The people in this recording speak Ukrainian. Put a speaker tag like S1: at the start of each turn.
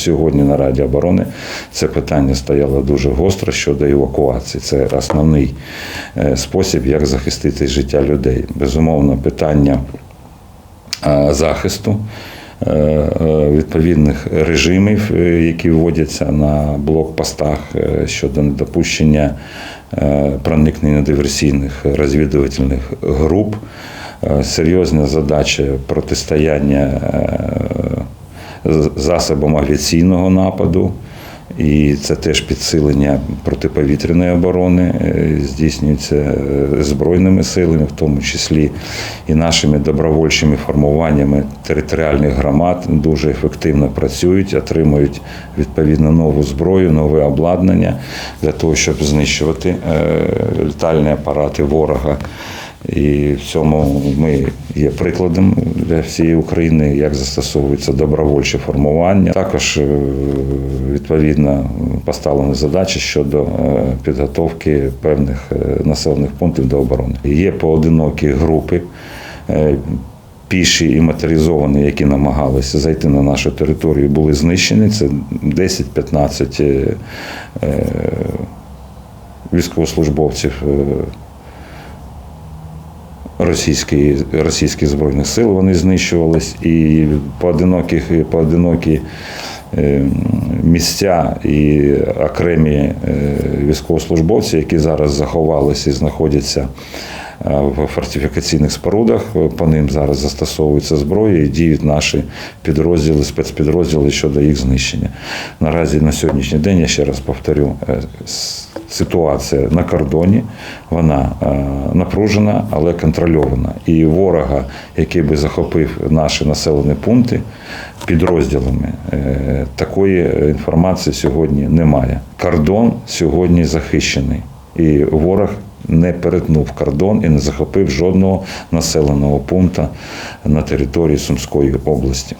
S1: сьогодні на Раді оборони це питання стояло дуже гостро щодо евакуації. Це основний е, спосіб, як захистити життя людей. Безумовно, питання е, захисту. е, Відповідних режимів, які вводяться на блокпостах щодо недопущення проникнення диверсійних розвідувальних груп, серйозна задача протистояння з- засобам авіаційного нападу. І це теж підсилення протиповітряної оборони е, здійснюється е, збройними силами, в тому числі і нашими добровольчими формуваннями територіальних громад дуже ефективно працюють, отримують відповідно нову зброю, нове обладнання для того, щоб знищувати е, літальні апарати ворога. І в цьому ми є прикладом для всієї України, як застосовується добровольче формування. Також е, відповідно поставлені задачі щодо е, підготовки певних е, населених пунктів до оборони. Є поодинокі групи. Піші і моторизовані, які намагалися зайти на нашу територію, були знищені. Це 10-15 е, е, військовослужбовців російські російських збройних сил вони знищувались, і поодинокі, поодинокі е, місця і окремі е, військовослужбовці, які зараз заховалися і знаходяться в фортифікаційних спорудах. По ним зараз застосовується зброя і діють наші підрозділи, спецпідрозділи щодо їх знищення. Наразі на сьогоднішній день, я ще раз повторю, е, ситуація на кордоні, вона е, напружена, але контрольована. І ворога, який би захопив наші населені пункти підрозділами, е, такої інформації сьогодні немає. Кордон сьогодні захищений. І ворог не перетнув кордон і не захопив жодного населеного пункту на території Сумської області.